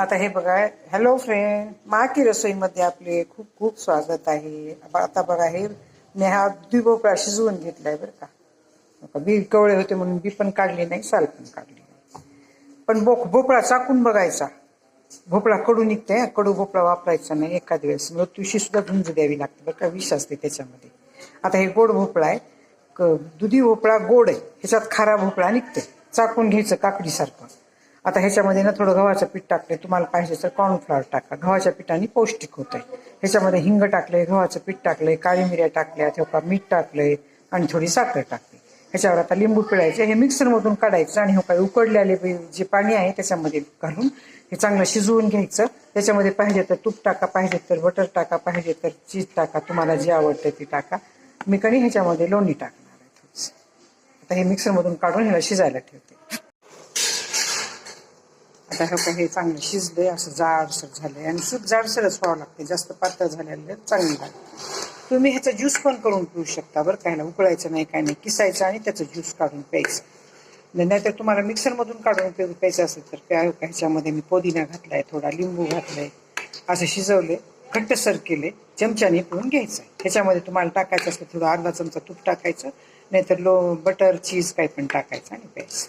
आता हे बघा हॅलो फ्रेंड माकी रसोईमध्ये आपले खूप खूप स्वागत आहे. आता बघा हे मी हा दुधी भोपळा शिजवून घेतलाय बरं का. बी कवळे होते म्हणून बी पण काढली नाही साल पण काढली नाही. पण भोक भोपळा चाकून बघायचा. भोपळा कडू निघते कडू भोपळा वापरायचा नाही एखाद वेळेस. मृत्यूशी सुद्धा गुंज द्यावी लागते बरं का विष असते त्याच्यामध्ये. आता हे गोड भोपळा आहे. क- दुधी भोपळा गोड आहे. ह्याच्यात खारा भोपळा निघते चाकून घ्यायचं काकडीसारखं. आता ह्याच्यामध्ये ना थोडं गव्हाचं पीठ टाकले तुम्हाला पाहिजे तर कॉर्नफ्लॉवर टाका. गव्हाच्या पिठाने पौष्टिक होत आहे ह्याच्यामध्ये हिंग टाकले गव्हाचं पीठ टाकले काळी मिऱ्या टाकल्या तेव्हा मीठ टाकले आणि थोडी साखर टाकली. ह्याच्यावर आता लिंबू पिळायचे हे मिक्सरमधून काढायचं आणि हो काय उकडलेले जे पाणी आहे त्याच्यामध्ये घालून हे चांगलं शिजवून घ्यायचं. त्याच्यामध्ये पाहिजे तर तूप टाका पाहिजे तर बटर टाका पाहिजे तर चीज टाका तुम्हाला जे आवडतं ते टाका. मी कणी ह्याच्यामध्ये लोणी टाकणार आहे थोडंसं. आता हे मिक्सरमधून काढून ह्याला शिजायला ठेवतो. आता हे काही चांगलं शिजलंय असं जाडसर झालंय. आणि सूप जाडसरच व्हावं लागते जास्त पातळ झालेलं चांगलं लागते तुम्ही ह्याचा ज्यूस पण करून पिऊ शकता बरं काय उकळायचं नाही काय नाही. किसायचं आणि त्याचं ज्यूस काढून प्यायचं. नाहीतर तुम्हाला मिक्सरमधून काढून प्यायचं असेल तर त्या ह्याच्यामध्ये मी पुदिना घातलाय थोडा लिंबू घातलाय असं शिजवले घट्टसर केले चमच्याने पिळून घ्यायचं. ह्याच्यामध्ये तुम्हाला टाकायचं असलं थोडं अर्धा चमचा तूप टाकायचं नाहीतर लो बटर चीज काही पण टाकायचं आणि प्यायचं.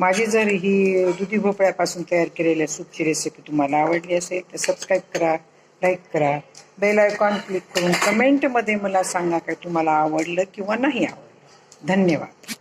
माझी जर ही दुधी भोपळ्यापासून तयार केलेल्या सूपची रेसिपी तुम्हाला आवडली असेल तर सबस्क्राईब करा लाईक करा. बेल आयकॉन क्लिक करून कमेंटमध्ये मला सांगा काय तुम्हाला आवडलं किंवा नाही आवडलं. धन्यवाद.